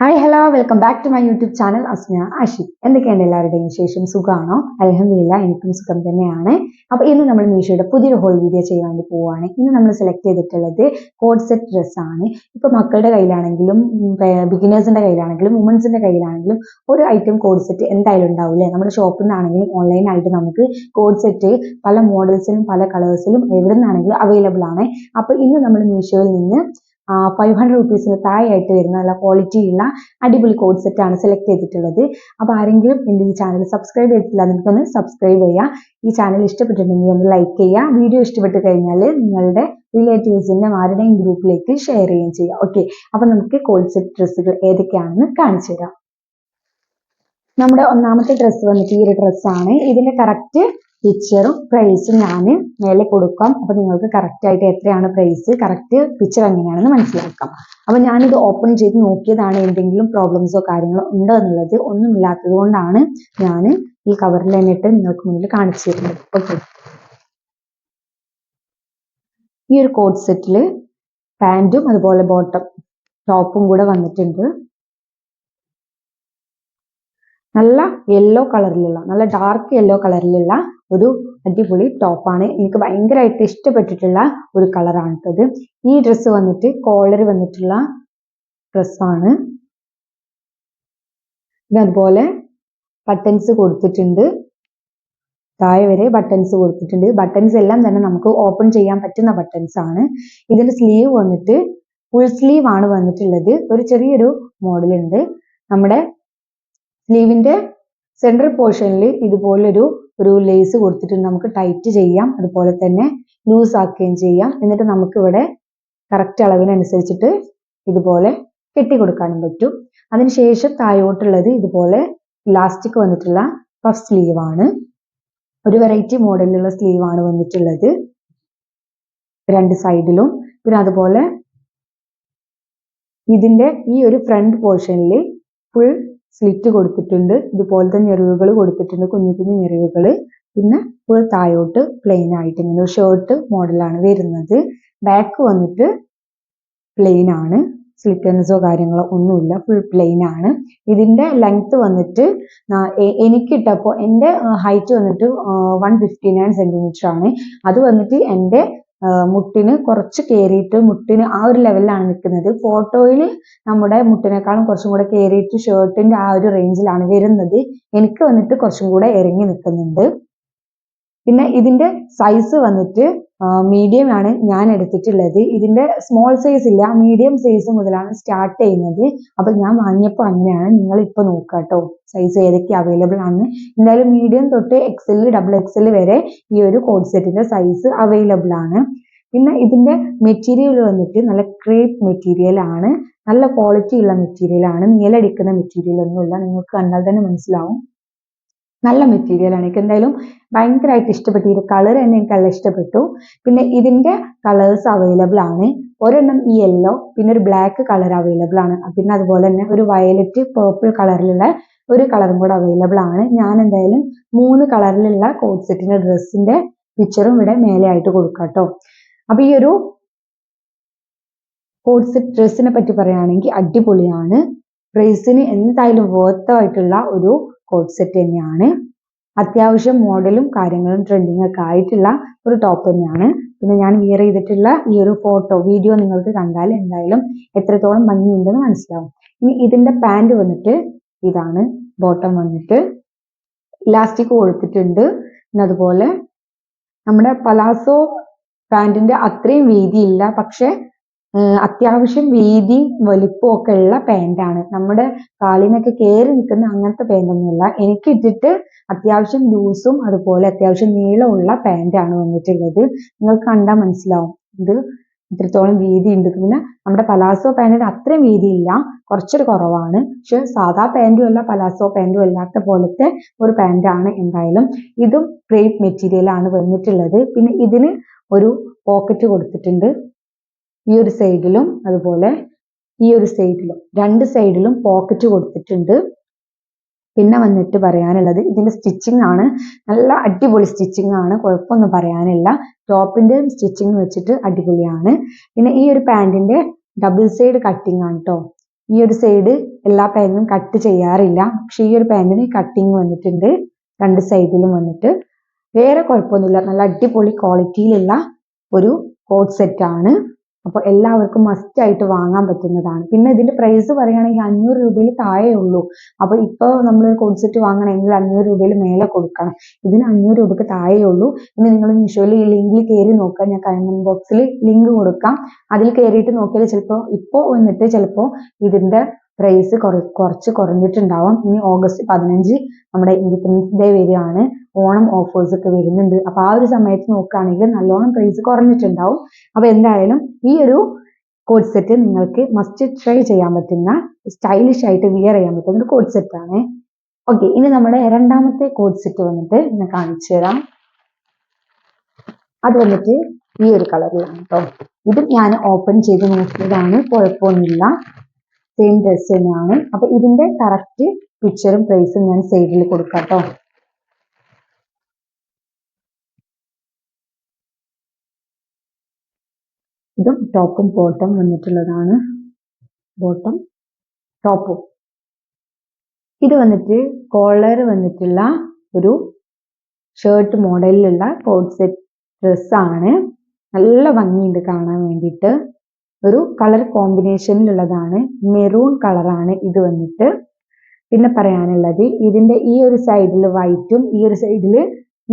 Hi hello welcome back to my YouTube channel Asna Ashi എന്തൊക്കെയാണ് എല്ലാവരുടെയും വിശേഷം? സുഖമാണോ അലഹമില്ല എനിക്കും സുഖം തന്നെയാണ്. അപ്പൊ ഇന്ന് നമ്മൾ മീഷോയുടെ പുതിയൊരു ഹോൾ വീഡിയോ ചെയ്യാൻ വേണ്ടി പോവുകയാണ് ഇന്ന് നമ്മൾ സെലക്ട് ചെയ്തിട്ടുള്ളത് കോഡ് സെറ്റ് ഡ്രസ് ആണ്. ഇപ്പൊ മക്കളുടെ കയ്യിലാണെങ്കിലും ബിഗിനേഴ്സിന്റെ കയ്യിലാണെങ്കിലും വുമൻസിന്റെ കയ്യിലാണെങ്കിലും ഒരു ഐറ്റം കോഡ് സെറ്റ് എന്തായാലും ഉണ്ടാവില്ലേ നമ്മുടെ ഷോപ്പിൽ നിന്നാണെങ്കിലും ഓൺലൈനായിട്ട് നമുക്ക് കോഡ് സെറ്റ് പല മോഡൽസിലും പല കളേഴ്സിലും എവിടെ നിന്നാണെങ്കിലും അവൈലബിൾ ആണ്. അപ്പൊ ഇന്ന് നമ്മൾ മീഷോയിൽ നിന്ന് ഫൈവ് ഹൺഡ്രഡ് റുപ്പീസിന് താഴെയായിട്ട് വരുന്ന നല്ല ക്വാളിറ്റി ഉള്ള അടിപൊളി കോഡ് സെറ്റ് ആണ് സെലക്ട് ചെയ്തിട്ടുള്ളത്. അപ്പോൾ ആരെങ്കിലും എന്റെ ഈ ചാനൽ സബ്സ്ക്രൈബ് ചെയ്തിട്ടില്ല നിങ്ങൾക്കൊന്ന് സബ്സ്ക്രൈബ് ചെയ്യുക. ഈ ചാനൽ ഇഷ്ടപ്പെട്ടിട്ടുണ്ടെങ്കിൽ ഒന്ന് ലൈക്ക് ചെയ്യുക. വീഡിയോ ഇഷ്ടപ്പെട്ട് കഴിഞ്ഞാൽ നിങ്ങളുടെ റിലേറ്റീവ്സിന്റെ ആരുടെയും ഗ്രൂപ്പിലേക്ക് ഷെയർ ചെയ്യുകയും ചെയ്യുക. ഓക്കെ അപ്പോൾ നമുക്ക് കോഡ് സെറ്റ് ഡ്രസ്സുകൾ ഏതൊക്കെയാണെന്ന് കാണിച്ചു തരാം. നമ്മുടെ ഒന്നാമത്തെ ഡ്രസ്സ് വന്നിട്ട് ഈ ഒരു ഡ്രസ്സാണ് ഇതിന്റെ കറക്റ്റ് പിക്ചറും പ്രൈസും ഞാൻ മേലെ കൊടുക്കാം. അപ്പൊ നിങ്ങൾക്ക് കറക്റ്റ് ആയിട്ട് എത്രയാണ് പ്രൈസ് കറക്റ്റ് പിക്ചർ എങ്ങനെയാണെന്ന് മനസ്സിലാക്കാം. അപ്പൊ ഞാനിത് ഓപ്പൺ ചെയ്ത് നോക്കിയതാണ് എന്തെങ്കിലും പ്രോബ്ലംസോ കാര്യങ്ങളോ ഉണ്ടോ എന്നുള്ളത്. ഒന്നുമില്ലാത്തത് കൊണ്ടാണ് ഞാൻ ഈ കവറിൽ എന്നിട്ട് നിങ്ങൾക്ക് മുന്നിൽ കാണിച്ചു തരുന്നത്. ഓക്കെ ഈ ഒരു കോഡ് സെറ്റിൽ പാന്റും അതുപോലെ ബോട്ടം ടോപ്പും കൂടെ വന്നിട്ടുണ്ട്. നല്ല യെല്ലോ കളറിലുള്ള നല്ല ഡാർക്ക് യെല്ലോ കളറിലുള്ള ഒരു അടിപൊളി ടോപ്പാണ് എനിക്ക് ഭയങ്കരമായിട്ട് ഇഷ്ടപ്പെട്ടിട്ടുള്ള ഒരു കളറാണ് ഇത്. ഈ ഡ്രസ്സ് വന്നിട്ട് കോളർ വന്നിട്ടുള്ള ഡ്രസ്സാണ് അതുപോലെ ബട്ടൺസ് കൊടുത്തിട്ടുണ്ട്. താഴെ വരെ ബട്ടൺസ് കൊടുത്തിട്ടുണ്ട്. ബട്ടൺസ് എല്ലാം തന്നെ നമുക്ക് ഓപ്പൺ ചെയ്യാൻ പറ്റുന്ന ബട്ടൺസ് ആണ്. ഇതിന്റെ സ്ലീവ് വന്നിട്ട് ഫുൾ സ്ലീവ് ആണ് വന്നിട്ടുള്ളത്. ഒരു ചെറിയൊരു മോഡൽ ഉണ്ട്. നമ്മുടെ സ്ലീവിന്റെ സെൻട്രൽ പോർഷനിൽ ഇതുപോലൊരു ഒരു ലേസ് കൊടുത്തിട്ട് നമുക്ക് ടൈറ്റ് ചെയ്യാം. അതുപോലെ തന്നെ ലൂസ് ആക്കുകയും ചെയ്യാം. എന്നിട്ട് നമുക്ക് ഇവിടെ കറക്റ്റ് അളവിനനുസരിച്ചിട്ട് ഇതുപോലെ കെട്ടി കൊടുക്കാനും പറ്റും. അതിനുശേഷം താഴോട്ടുള്ളത് ഇതുപോലെ ഇലാസ്റ്റിക് വന്നിട്ടുള്ള പഫ് സ്ലീവ് ആണ്. ഒരു വെറൈറ്റി മോഡലിലുള്ള സ്ലീവ് ആണ് വന്നിട്ടുള്ളത്. രണ്ട് സൈഡിലും പിന്നെ അതുപോലെ ഇതിന്റെ ഈ ഒരു ഫ്രണ്ട് പോർഷനിൽ ഫുൾ സ്ലിറ്റ് കൊടുത്തിട്ടുണ്ട്. ഇതുപോലത്തെ ഞെറിവുകൾ കൊടുത്തിട്ടുണ്ട്. കുഞ്ഞു കുഞ്ഞു ഞെറിവുകൾ. പിന്നെ ഫുൾ താഴോട്ട് പ്ലെയിൻ ആയിട്ട് ഇങ്ങനെ ഒരു ഷർട്ട് മോഡലാണ് വരുന്നത്. ബാക്ക് വന്നിട്ട് പ്ലെയിൻ ആണ്. സ്ലിറ്റൻസോ കാര്യങ്ങളോ ഒന്നുമില്ല. ഫുൾ പ്ലെയിൻ ആണ്. ഇതിന്റെ ലെങ്ത് വന്നിട്ട് എനിക്കിട്ടപ്പോൾ എന്റെ ഹൈറ്റ് വന്നിട്ട് വൺ ഫിഫ്റ്റി നയൻ സെന്റിമീറ്റർ ആണ്. അത് വന്നിട്ട് എന്റെ മുട്ടിന് കുറച്ച് കയറിയിട്ട് മുട്ടിന് ആ ഒരു ലെവലിലാണ് നിൽക്കുന്നത് ഫോട്ടോയിൽ നമ്മുടെ മുട്ടിനേക്കാളും കുറച്ചും കൂടെ കയറിയിട്ട് ഷേർട്ടിന്റെ ആ ഒരു റേഞ്ചിലാണ് വരുന്നത്. എനിക്ക് വന്നിട്ട് കുറച്ചും കൂടെ ഇറങ്ങി നിൽക്കുന്നുണ്ട്. പിന്നെ ഇതിന്റെ സൈസ് വന്നിട്ട് മീഡിയം ആണ് ഞാൻ എടുത്തിട്ടുള്ളത്. ഇതിന്റെ സ്മോൾ സൈസ് ഇല്ല മീഡിയം സൈസ് മുതലാണ് സ്റ്റാർട്ട് ചെയ്യുന്നത്. അപ്പൊ ഞാൻ വാങ്ങിയപ്പോൾ അങ്ങനെയാണ് നിങ്ങൾ ഇപ്പൊ നോക്കുക കേട്ടോ സൈസ് ഏതൊക്കെ അവൈലബിൾ ആണ്. എന്തായാലും മീഡിയം തൊട്ട് എക്സൽ ഡബിൾ എക്സൽ വരെ ഈ ഒരു കോഡ് സെറ്റിന്റെ സൈസ് അവൈലബിൾ ആണ്. പിന്നെ ഇതിന്റെ മെറ്റീരിയൽ വന്നിട്ട് നല്ല ക്രേപ്പ് മെറ്റീരിയൽ ആണ്. നല്ല ക്വാളിറ്റി ഉള്ള മെറ്റീരിയൽ ആണ്. നീലടിക്കുന്ന മെറ്റീരിയൽ ഒന്നുമില്ല. നിങ്ങൾക്ക് കണ്ടാൽ തന്നെ മനസ്സിലാവും. നല്ല മെറ്റീരിയൽ ആണ്. എനിക്ക് എന്തായാലും ഭയങ്കരമായിട്ട് ഇഷ്ടപ്പെട്ടു ഇത് കളർ തന്നെ എനിക്ക് നല്ല ഇഷ്ടപ്പെട്ടു. പിന്നെ ഇതിന്റെ കളേഴ്സ് അവൈലബിൾ ആണ്. ഒരെണ്ണം ഈ യെല്ലോ പിന്നെ ഒരു ബ്ലാക്ക് കളർ അവൈലബിൾ ആണ്. പിന്നെ അതുപോലെ തന്നെ ഒരു വയലറ്റ് പേർപ്പിൾ കളറിലുള്ള ഒരു കളറും കൂടെ അവൈലബിൾ ആണ്. ഞാൻ എന്തായാലും മൂന്ന് കളറിലുള്ള കോഡ് സെറ്റിന്റെ ഡ്രസ്സിന്റെ പിക്ചറും ഇവിടെ മേലെ ആയിട്ട് കൊടുക്കാം കേട്ടോ ഈ ഒരു കോഡ് സെറ്റ് ഡ്രസ്സിനെ പറ്റി പറയുകയാണെങ്കിൽ അടിപൊളിയാണ്. പ്രൈസിന് എന്തായാലും വർത്ത് ആയിട്ടുള്ള ഒരു കോഡ് സെറ്റ് തന്നെയാണ്. അത്യാവശ്യം മോഡലും കാര്യങ്ങളും ട്രെൻഡിങ് ഒക്കെ ആയിട്ടുള്ള ഒരു ടോപ്പ് തന്നെയാണ്. പിന്നെ ഞാൻ വിയർ ചെയ്തിട്ടുള്ള ഈ ഒരു ഫോട്ടോ വീഡിയോ നിങ്ങൾക്ക് കണ്ടാൽ എന്തായാലും എത്രത്തോളം ഭംഗിയുണ്ടെന്ന് മനസ്സിലാവും. ഇനി ഇതിന്റെ പാന്റ് വന്നിട്ട് ഇതാണ് ബോട്ടം വന്നിട്ട് ഇലാസ്റ്റിക് കൊടുത്തിട്ടുണ്ട്. പിന്നെ അതുപോലെ നമ്മുടെ പലാസോ പാന്റിന്റെ അത്രയും വീതിയില്ല പക്ഷെ അത്യാവശ്യം വീതി വലിപ്പവും ഒക്കെ ഉള്ള പാന്റാണ് നമ്മുടെ കാലിനൊക്കെ കയറി നിൽക്കുന്ന അങ്ങനത്തെ പാന്റൊന്നുമല്ല എനിക്ക് ഇട്ടിട്ട് അത്യാവശ്യം ലൂസും അതുപോലെ അത്യാവശ്യം നീളമുള്ള പാന്റാണ് വന്നിട്ടുള്ളത്. നിങ്ങൾ കണ്ടാൽ മനസ്സിലാവും. ഇത് ഇത്രത്തോളം വീതി ഉണ്ട്. പിന്നെ നമ്മുടെ പലാസോ പാന്റിന് അത്രയും വീതിയില്ല കുറച്ചൊരു കുറവാണ്. പക്ഷെ സാധാ പാന്റും അല്ല പലാസോ പാന്റും അല്ലാത്ത പോലത്തെ ഒരു പാന്റാണ് എന്തായാലും. ഇതും ക്രേപ്പ് മെറ്റീരിയൽ ആണ് വന്നിട്ടുള്ളത്. പിന്നെ ഇതിന് ഒരു പോക്കറ്റ് കൊടുത്തിട്ടുണ്ട്. ഈ ഒരു സൈഡിലും അതുപോലെ ഈ ഒരു സൈഡിലും രണ്ട് സൈഡിലും പോക്കറ്റ് കൊടുത്തിട്ടുണ്ട്. പിന്നെ വന്നിട്ട് പറയാനുള്ളത് ഇതിന്റെ സ്റ്റിച്ചിങ് ആണ്. നല്ല അടിപൊളി സ്റ്റിച്ചിങ് ആണ്. കുഴപ്പമൊന്നും പറയാനില്ല. ടോപ്പിന്റെ സ്റ്റിച്ചിങ് വെച്ചിട്ട് അടിപൊളിയാണ്. പിന്നെ ഈ ഒരു പാന്റിന്റെ ഡബിൾ സൈഡ് കട്ടിങ് ആണ് കേട്ടോ ഈ ഒരു സൈഡ് എല്ലാ പാന്റിനും കട്ട് ചെയ്യാറില്ല. പക്ഷെ ഈ ഒരു പാന്റിന് കട്ടിങ് വന്നിട്ടുണ്ട്. രണ്ട് സൈഡിലും വന്നിട്ട്. വേറെ കുഴപ്പമൊന്നുമില്ല. നല്ല അടിപൊളി ക്വാളിറ്റിയിലുള്ള ഒരു കോട്ട് സെറ്റ് ആണ്. അപ്പോൾ എല്ലാവർക്കും മസ്റ്റ് ആയിട്ട് വാങ്ങാൻ പറ്റുന്നതാണ്. പിന്നെ ഇതിന്റെ പ്രൈസ് പറയുകയാണെങ്കിൽ അഞ്ഞൂറ് രൂപയിൽ താഴെ ഉള്ളൂ. അപ്പോൾ ഇപ്പോൾ നമ്മൾ കോൺസെറ്റ് സെറ്റ് വാങ്ങണമെങ്കിൽ അഞ്ഞൂറ് രൂപയിൽ മേലെ കൊടുക്കണം. ഇതിന് അഞ്ഞൂറ് രൂപയ്ക്ക് താഴെ ഉള്ളൂ. ഇനി നിങ്ങൾ മീഷോയിൽ ഈ ലിങ്കിൽ കയറി നോക്കുക. ഞാൻ കമന്റ് ബോക്സിൽ ലിങ്ക് കൊടുക്കാം. അതിൽ കയറിയിട്ട് നോക്കിയാൽ ചിലപ്പോൾ ഇപ്പോൾ വന്നിട്ട് ചിലപ്പോൾ ഇതിന്റെ പ്രൈസ് കുറച്ച് കുറഞ്ഞിട്ടുണ്ടാവും. ഇനി ഓഗസ്റ്റ് പതിനഞ്ച് നമ്മുടെ ഇൻഡിപെൻഡൻസ് ഡേ വരികയാണ് ഓണം ഓഫേഴ്സ് ഒക്കെ വരുന്നുണ്ട്. അപ്പൊ ആ ഒരു സമയത്ത് നോക്കുകയാണെങ്കിൽ നല്ലോണം പ്രൈസ് കുറഞ്ഞിട്ടുണ്ടാവും. അപ്പൊ എന്തായാലും ഈ ഒരു കോഡ് സെറ്റ് നിങ്ങൾക്ക് മസ്റ്റ് ട്രൈ ചെയ്യാൻ പറ്റുന്ന സ്റ്റൈലിഷ് ആയിട്ട് വിയർ ചെയ്യാൻ പറ്റുന്ന ഒരു കോഡ് സെറ്റ് ആണ്. ഓക്കെ ഇനി നമ്മുടെ രണ്ടാമത്തെ കോഡ് സെറ്റ് വന്നിട്ട് ഞാൻ കാണിച്ചു തരാം. അത് വന്നിട്ട് ഈ ഒരു കളറിലാണ് കേട്ടോ ഇത് ഞാൻ ഓപ്പൺ ചെയ്ത് നോക്കിയതാണ്. കുഴപ്പമൊന്നുമില്ല. സെയിം ഡ്രസ് തന്നെയാണ്. അപ്പൊ ഇതിന്റെ കറക്റ്റ് പിക്ചറും പ്രൈസും ഞാൻ സൈഡിൽ കൊടുക്കാം കേട്ടോ ഇതും ടോപ്പും ബോട്ടം വന്നിട്ടുള്ളതാണ്. ബോട്ടം ടോപ്പും. ഇത് വന്നിട്ട് കോളർ വന്നിട്ടുള്ള ഒരു ഷർട്ട് മോഡലിലുള്ള കോഡ് സെറ്റ് ഡ്രസ്സാണ്. നല്ല ഭംഗിയുണ്ട് കാണാൻ വേണ്ടിയിട്ട്. ഒരു കളർ കോമ്പിനേഷനിലുള്ളതാണ്. മെറൂൺ കളറാണ് ഇത് വന്നിട്ട്. പിന്നെ പറയാനുള്ളത് ഇതിന്റെ ഈ ഒരു സൈഡിൽ വൈറ്റും ഈ ഒരു സൈഡിൽ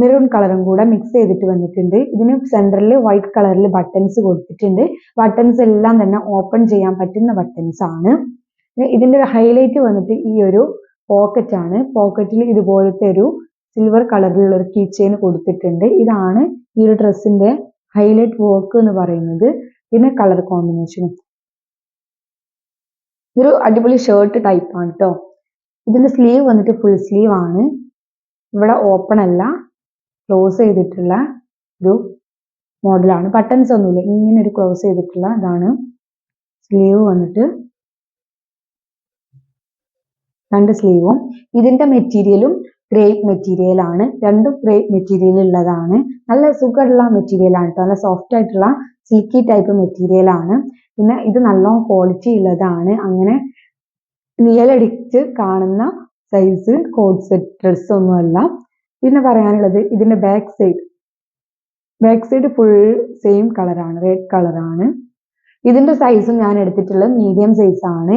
മെറൂൺ കളറും കൂടെ മിക്സ് ചെയ്തിട്ട് വന്നിട്ടുണ്ട്. ഇതിന് സെന്ററിൽ വൈറ്റ് കളറിൽ ബട്ടൺസ് കൊടുത്തിട്ടുണ്ട്. ബട്ടൺസ് എല്ലാം തന്നെ ഓപ്പൺ ചെയ്യാൻ പറ്റുന്ന ബട്ടൺസ് ആണ്. ഇതിന്റെ ഒരു ഹൈലൈറ്റ് വന്നിട്ട് ഈ ഒരു പോക്കറ്റ് ആണ്. പോക്കറ്റിൽ ഇതുപോലത്തെ ഒരു സിൽവർ കളറിലുള്ള ഒരു കീ ചെയിൻ കൊടുത്തിട്ടുണ്ട്. ഇതാണ് ഈ ഒരു ഡ്രസ്സിന്റെ ഹൈലൈറ്റ് വർക്ക് എന്ന് പറയുന്നത്. പിന്നെ കളർ കോമ്പിനേഷനും ഇതൊരു അടിപൊളി ഷർട്ട് ടൈപ്പാണ് കേട്ടോ ഇതിന്റെ സ്ലീവ് വന്നിട്ട് ഫുൾ സ്ലീവ് ആണ്. ഇവിടെ ഓപ്പൺ അല്ല. ക്ലോസ് ചെയ്തിട്ടുള്ള ഒരു മോഡലാണ് ബട്ടൺസ് ഒന്നുമില്ല. ഇങ്ങനെ ഒരു ക്ലോസ് ചെയ്തിട്ടുള്ള ഇതാണ്. സ്ലീവ് വന്നിട്ട് രണ്ട് സ്ലീവും. ഇതിന്റെ മെറ്റീരിയലും ഗ്രേപ്പ് മെറ്റീരിയൽ ആണ്. രണ്ടും ഗ്രേപ്പ് മെറ്റീരിയൽ ഉള്ളതാണ്. നല്ല സുഖമുള്ള മെറ്റീരിയൽ ആണ് നല്ല സോഫ്റ്റ് ആയിട്ടുള്ള സിൽക്കി ടൈപ്പ് മെറ്റീരിയൽ ആണ്. പിന്നെ ഇത് നല്ല ക്വാളിറ്റി ഉള്ളതാണ്. അങ്ങനെ നിയലടിച്ച് കാണുന്ന സൈസ് കോഡ് സെറ്റ് ഡ്രസ് ഒന്നുമല്ല. പിന്നെ പറയാനുള്ളത് ഇതിന്റെ back side back side full same കളറാണ് റെഡ് കളറാണ് ഇതിന്റെ സൈസും ഞാൻ എടുത്തിട്ടുള്ളത് മീഡിയം സൈസ് ആണ്.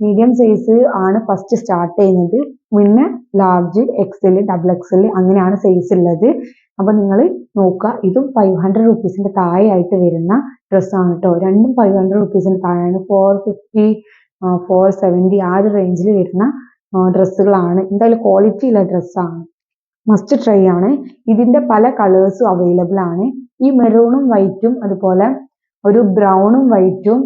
മീഡിയം സൈസ് ആണ് ഫസ്റ്റ് സ്റ്റാർട്ട് ചെയ്യുന്നത്. പിന്നെ ലാർജ് എക്സൽ ഡബിൾ എക്സൽ അങ്ങനെയാണ് സൈസ് ഉള്ളത്. അപ്പൊ നിങ്ങൾ നോക്കുക ഇതും ഫൈവ് ഹൺഡ്രഡ് റുപ്പീസിന്റെ താഴെയായിട്ട് വരുന്ന ഡ്രസ്സാണ് കേട്ടോ രണ്ടും ഫൈവ് ഹൺഡ്രഡ് റുപ്പീസിന്റെ താഴെയാണ്. ഫോർ ഫിഫ്റ്റി ഫോർ സെവന്റി ആ ഒരു റേഞ്ചിൽ വരുന്ന ഡ്രസ്സുകളാണ് എന്തായാലും ക്വാളിറ്റി ഉള്ള ഡ്രസ്സാണ് മസ്റ്റ് ട്രൈ ആണ്. ഇതിന്റെ പല കളേഴ്സും അവൈലബിൾ ആണ്. ഈ മെറൂണും വൈറ്റും അതുപോലെ ഒരു ബ്രൗണും വൈറ്റും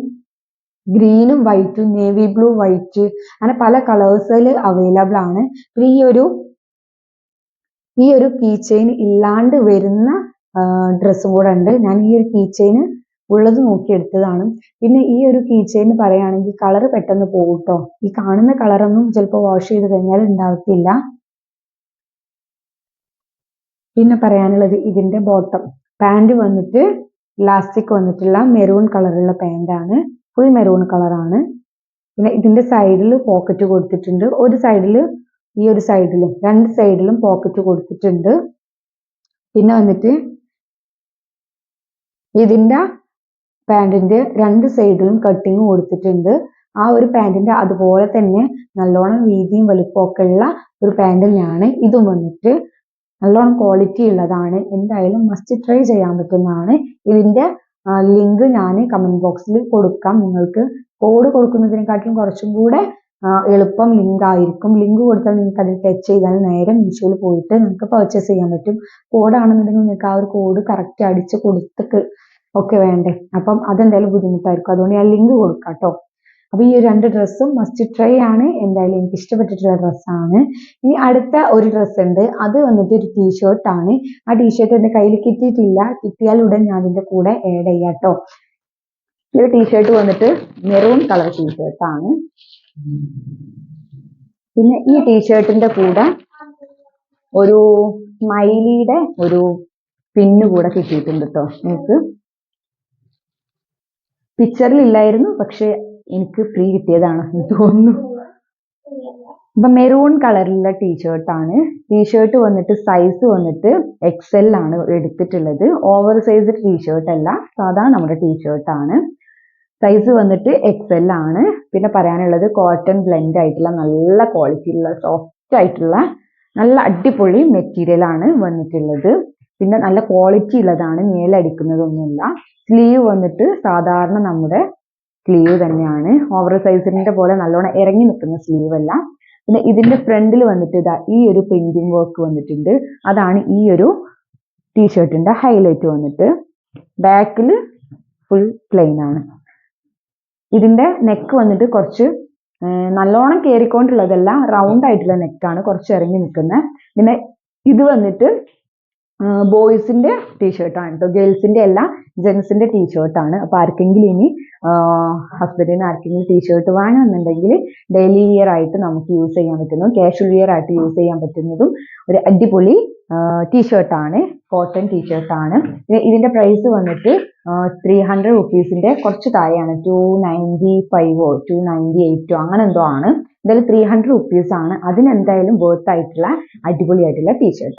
ഗ്രീനും വൈറ്റും നേവി ബ്ലൂ വൈറ്റ് അങ്ങനെ പല കളേഴ്സിൽ അവൈലബിൾ ആണ്. ഈ ഒരു ഈ ഒരു കീ ചെയിൻ ഇല്ലാണ്ട് വരുന്ന ഡ്രസ്സും കൂടെ ഉണ്ട്. ഞാൻ ഈ ഒരു കീ ചെയിൻ ഉള്ളത് നോക്കിയെടുത്തതാണ് പിന്നെ ഈ ഒരു കീ ചെയിൻ പറയുകയാണെങ്കിൽ കളർ പെട്ടെന്ന് പോകും കേട്ടോ ഈ കാണുന്ന കളറൊന്നും ചിലപ്പോൾ വാഷ് ചെയ്ത് കഴിഞ്ഞാൽ ഉണ്ടാവത്തില്ല. പിന്നെ പറയാനുള്ളത് ഇതിന്റെ ബോട്ടം പാന്റ് വന്നിട്ട് ഇലാസ്റ്റിക് വന്നിട്ടുള്ള മെറൂൺ കളറുള്ള പാന്റാണ് ഫുൾ മെറൂൺ കളറാണ് പിന്നെ ഇതിന്റെ സൈഡിൽ പോക്കറ്റ് കൊടുത്തിട്ടുണ്ട്. ഒരു സൈഡിൽ ഈ ഒരു സൈഡിലും രണ്ട് സൈഡിലും പോക്കറ്റ് കൊടുത്തിട്ടുണ്ട്. പിന്നെ വന്നിട്ട് ഇതിന്റെ പാന്റിന്റെ രണ്ട് സൈഡിലും കട്ടിങ് കൊടുത്തിട്ടുണ്ട്. ആ ഒരു പാന്റിന്റെ അതുപോലെ തന്നെ നല്ലോണം വീതിയും വലുപ്പമൊക്കെ ഉള്ള ഒരു പാന്റ് തന്നെയാണ്. ഇതും വന്നിട്ട് നല്ലോണം ക്വാളിറ്റി ഉള്ളതാണ്. എന്തായാലും മസ്റ്റ് ട്രൈ ചെയ്യാൻ പറ്റുന്നതാണ്. ഇതിന്റെ ലിങ്ക് ഞാൻ കമന്റ് ബോക്സിൽ കൊടുക്കാം. നിങ്ങൾക്ക് കോഡ് കൊടുക്കുന്നതിനെക്കാട്ടിലും കുറച്ചും കൂടെ എളുപ്പം ലിങ്ക് ആയിരിക്കും. ലിങ്ക് കൊടുത്താൽ നിങ്ങൾക്ക് അതിൽ ടച്ച് ചെയ്താൽ നേരെ മീഷോയിൽ പോയിട്ട് നിങ്ങൾക്ക് പർച്ചേസ് ചെയ്യാൻ പറ്റും. കോഡാണെന്നുണ്ടെങ്കിൽ നിങ്ങൾക്ക് ആ ഒരു കോഡ് കറക്റ്റ് അടിച്ച് കൊടുത്തിട്ട് ഒക്കെ വേണ്ടേ. അപ്പം അതെന്തായാലും ബുദ്ധിമുട്ടായിരിക്കും. അതുകൊണ്ട് ഞാൻ ലിങ്ക് കൊടുക്കാം കേട്ടോ. അപ്പൊ ഈ രണ്ട് ഡ്രസ്സും മസ്റ്റ് ട്രൈ ആണ്. എന്തായാലും എനിക്ക് ഇഷ്ടപ്പെട്ടിട്ടുള്ള ഡ്രസ്സാണ് ഇനി അടുത്ത ഒരു ഡ്രസ്സ് ഉണ്ട്. അത് വന്നിട്ട് ഒരു ടീഷർട്ട് ആണ്. ആ ടീഷർട്ട് എന്റെ കയ്യിൽ കിട്ടിയിട്ടില്ല. കിട്ടിയാൽ ഉടൻ ഞാൻ അതിന്റെ കൂടെ ആഡ് ചെയ്യാം കേട്ടോ ഈ ടീഷർട്ട് വന്നിട്ട് മെറൂൺ കളർ ടീഷർട്ട് ആണ്. പിന്നെ ഈ ടീഷർട്ടിന്റെ കൂടെ ഒരു സ്മൈലിയുടെ ഒരു പിന്ന് കൂടെ കിട്ടിയിട്ടുണ്ട് കേട്ടോ നിങ്ങൾക്ക്. പിക്ചറിൽ ഇല്ലായിരുന്നു പക്ഷെ എനിക്ക് ഫ്രീ കിട്ടിയതാണ് എന്ന് തോന്നുന്നു. ഇപ്പൊ മെറൂൺ കളറിലുള്ള ടീഷർട്ടാണ് ടീഷർട്ട് വന്നിട്ട് സൈസ് വന്നിട്ട് എക്സൽ ആണ് എടുത്തിട്ടുള്ളത്. ഓവർ സൈസ് ടീഷർട്ട് അല്ല. സാധാ നമ്മുടെ ടീഷർട്ടാണ് സൈസ് വന്നിട്ട് എക്സൽ ആണ്. പിന്നെ പറയാനുള്ളത് കോട്ടൺ ബ്ലെൻഡ് ആയിട്ടുള്ള നല്ല ക്വാളിറ്റി ഉള്ള സോഫ്റ്റ് ആയിട്ടുള്ള നല്ല അടിപൊളി മെറ്റീരിയൽ ആണ് വന്നിട്ടുള്ളത്. പിന്നെ നല്ല ക്വാളിറ്റി ഉള്ളതാണ് മേലടിക്കുന്നതൊന്നുമില്ല. സ്ലീവ് വന്നിട്ട് സാധാരണ നമ്മുടെ സ്ലീവ് തന്നെയാണ്. ഓവർ സൈസിന്റെ പോലെ നല്ലോണം ഇറങ്ങി നിൽക്കുന്ന സ്ലീവ് അല്ല. പിന്നെ ഇതിന്റെ ഫ്രണ്ടിൽ വന്നിട്ട് ഇതാ ഈ ഒരു പ്രിന്റിംഗ് വർക്ക് വന്നിട്ടുണ്ട്. അതാണ് ഈ ഒരു ടീഷർട്ടിന്റെ ഹൈലൈറ്റ് വന്നിട്ട്. ബാക്കിൽ ഫുൾ പ്ലെയിൻ ആണ്. ഇതിന്റെ നെക്ക് വന്നിട്ട് കുറച്ച് നല്ലോണം കയറിക്കൊണ്ടുള്ളതല്ല റൗണ്ട് ആയിട്ടുള്ള നെക്കാണ് കുറച്ച് ഇറങ്ങി നിൽക്കുന്നത് പിന്നെ ഇത് വന്നിട്ട് ബോയ്സിന്റെ ടീഷർട്ടാണ് കേട്ടോ ഗേൾസിന്റെ അല്ല ജെൻസിന്റെ ടീഷർട്ടാണ് അപ്പൊ ആർക്കെങ്കിലും ഇനി ഹസ്ബൻഡിന് ആർക്കെങ്കിലും ടീഷർട്ട് വേണമെന്നുണ്ടെങ്കിൽ ഡെയിലി വിയർ ആയിട്ട് നമുക്ക് യൂസ് ചെയ്യാൻ പറ്റുന്നതും കാഷ്വൽ വിയർ ആയിട്ട് യൂസ് ചെയ്യാൻ പറ്റുന്നതും ഒരു അടിപൊളി ടീഷർട്ടാണ് കോട്ടൺ ടീഷർട്ടാണ് ഇതിന്റെ പ്രൈസ് വന്നിട്ട് ത്രീ ഹൺഡ്രഡ് റുപ്പീസിന്റെ കുറച്ച് താഴെയാണ്. ടു നയന്റി ഫൈവോ ടു നയന്റി എയ്റ്റോ അങ്ങനെ എന്തോ ആണ്. എന്തായാലും ത്രീ ഹൺഡ്രഡ് അതിന് എന്തായാലും വർത്ത് ആയിട്ടുള്ള അടിപൊളിയായിട്ടുള്ള ടീഷർട്ട്